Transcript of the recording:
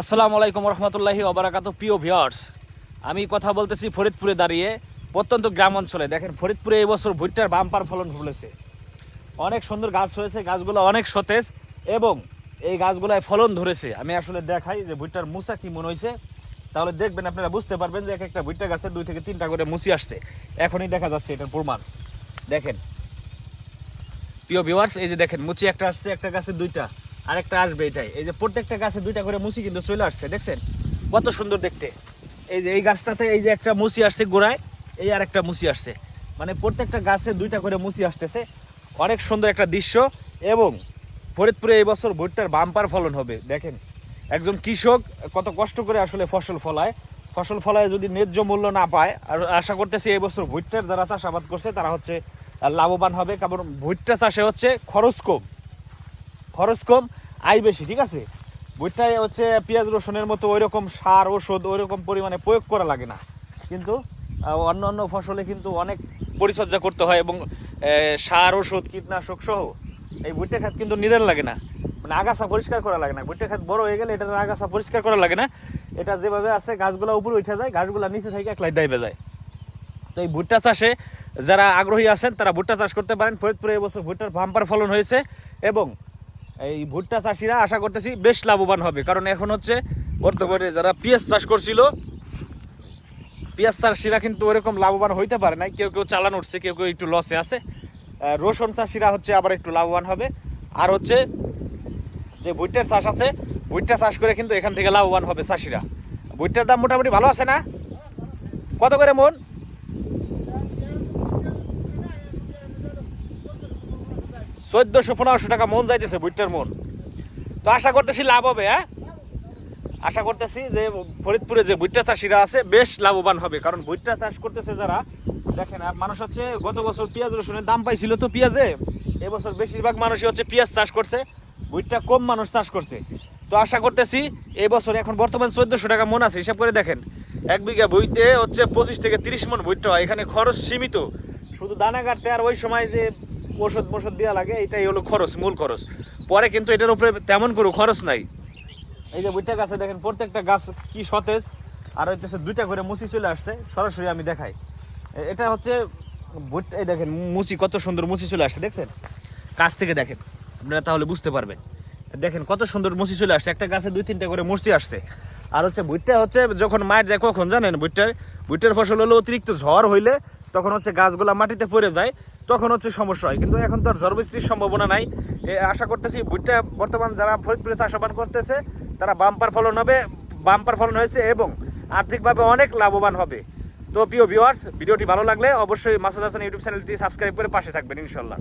আসসালামু আলাইকুম রহমতুল্লাহি অবরাকাত প্রিয় ভিওর্স আমি কথা বলতেছি ফরিদপুরে দাঁড়িয়ে, প্রত্যন্ত গ্রাম অঞ্চলে। দেখেন, ফরিদপুরে এবছর ভুট্টার বাম্পার ফলন ফলেছে। অনেক সুন্দর গাছ হয়েছে, গাছগুলো অনেক সতেজ এবং এই গাছগুলোয় ফলন ধরেছে। আমি আসলে দেখাই যে ভুট্টার মুসা কি মনে হয়েছে। তাহলে দেখবেন আপনারা বুঝতে পারবেন যে এক একটা ভুট্টা গাছে দুই থেকে তিনটা করে মুসি আসছে। এখনই দেখা যাচ্ছে এটার প্রমাণ। দেখেন, প্রিয় ভিওয়ার্স এই যে দেখেন, মুচি একটা আসছে, একটা গাছে দুইটা। আর একটা আসবে এটাই। এই যে প্রত্যেকটা গাছে দুইটা করে মুচি কিন্তু চলে আসছে, দেখছেন? কত সুন্দর দেখতে। এই যে এই গাছটাতে এই যে একটা মুচি আসছে গোড়ায়, এই আর একটা মুচি আসছে। মানে প্রত্যেকটা গাছে দুইটা করে মুচি আসতেছে। অনেক সুন্দর একটা দৃশ্য এবং ফরিদপুরে এই বছর ভুট্টার বাম্পার ফলন হবে, দেখেন। একজন কৃষক কত কষ্ট করে আসলে ফসল ফলায়। ফসল ফলায় যদি ন্যায্য মূল্য না পায়, আর আশা করতেছি এই বছর ভুট্টার যারা চাষাবাদ করছে, তারা হচ্ছে লাভবান হবে। কারণ ভুট্টা চাষে হচ্ছে খরচ কম। খরচ কম আয় বেশি, ঠিক আছে? ভুট্টায় হচ্ছে পেঁয়াজ রসুনের মতো ওই রকম সার ওষুধ ওই রকম পরিমাণে প্রয়োগ করা লাগে না। কিন্তু অন্য অন্য ফসলে কিন্তু অনেক পরিচর্যা করতে হয় এবং সার ওষুধ কীটনাশক সহ এই ভুট্টা খাত কিন্তু নিরেন লাগে না। মানে আগাছা পরিষ্কার করা লাগে না। ভুট্টা খাত বড় হয়ে গেলে এটার আগাছা পরিষ্কার করা লাগে না। এটা যেভাবে আছে, গাছগুলো উপরে উঠে যায়, গাছগুলো নিচে থেকে একলাই দাইবে যায়। তো এই ভুট্টা চাষে যারা আগ্রহী আছেন, তারা ভুট্টা চাষ করতে পারেন। ফরিদপুরে এবছর ভুট্টার বাম্পার ফলন হয়েছে এবং এই ভুট্টা চাষিরা আশা করতেছি বেশ লাভবান হবে। কারণ এখন হচ্ছে বর্তমানে যারা পেঁয়াজ চাষ করছিল, পেঁয়াজ চাষিরা কিন্তু ওরকম লাভবান হইতে পারে না কেউ কেউ চালান উঠছে, কেউ কেউ একটু লসে আছে। রসুন চাষিরা হচ্ছে আবার একটু লাভবান হবে। আর হচ্ছে যে ভুট্টার চাষ আছে, ভুট্টা চাষ করে কিন্তু এখান থেকে লাভবান হবে চাষিরা। ভুট্টার দাম মোটামুটি ভালো আছে না? কত করে মন? চোদ্দশো পনেরোশো টাকা মন যাইতেছে ভুট্টার মন তো আশা করতেছি লাভ হবে হ্যাঁ? আশা করতেছি যে ফরিদপুরে যে ভুট্টা চাষিরা আছে, বেশ লাভবান হবে। কারণ ভুট্টা চাষ করতেছে যারা, দেখেন মানুষ হচ্ছে গত বছর পেঁয়াজ, রসুনের দাম পাইছিল তো পেঁয়াজে। এবছর বেশিরভাগ মানুষই হচ্ছে পেঁয়াজ চাষ করছে ভুট্টা কম মানুষ চাষ করছে। তো আশা করতেছি এবছর এখন বর্তমান চোদ্দশো টাকা মন আছে। হিসাব করে দেখেন, এক বিঘা বইতে হচ্ছে পঁচিশ থেকে তিরিশ মন ভুট্টা হয়। এখানে খরচ সীমিত। শুধু দানা কাটতে আর ওই সময় যে ওষুধ মোষধ দেওয়া লাগে, এটাই হলো খরচ, মূল খরচ। পরে কিন্তু এটার উপরে তেমন কোনো খরচ নাই। এই যে ভুট্টা গাছে দেখেন, প্রত্যেকটা গাছ কি সতেজ, আর হইতেছে দুইটা করে মুচি চলে আসছে, সরাসরি আমি দেখাই। এটা হচ্ছে এই দেখেন মুচি, কত সুন্দর মুচি চলে আসছে, দেখছেন? কাছ থেকে দেখেন, আপনারা তাহলে বুঝতে পারবেন। দেখেন কত সুন্দর মুচি চলে আসছে, একটা গাছে দুই তিনটা করে মুচি আসছে। আর হচ্ছে ভুট্টা হচ্ছে, যখন মায়ের যায় কখন, জানেন ভুট্টার ভুট্টার ফসল হলো অতিরিক্ত ঝড় হইলে তখন হচ্ছে গাছগুলা মাটিতে পড়ে যায় তখন হচ্ছে সমস্যা হয়। কিন্তু এখন তো আর বৃষ্টির সম্ভাবনা নাই। আশা করতেছি ভুট্টা বর্তমান যারা ফরিদপুরে চাষাবাদ করতেছে, তারা বাম্পার ফলন হবে, বাম্পার ফলন হয়েছে এবং আর্থিকভাবে অনেক লাভবান হবে। তো প্রিয় ভিওয়ার্স ভিডিওটি ভালো লাগলে অবশ্যই মাসুদ হাসান ইউটিউব চ্যানেলটি সাবস্ক্রাইব করে পাশে থাকবেন, ইনশাল্লাহ।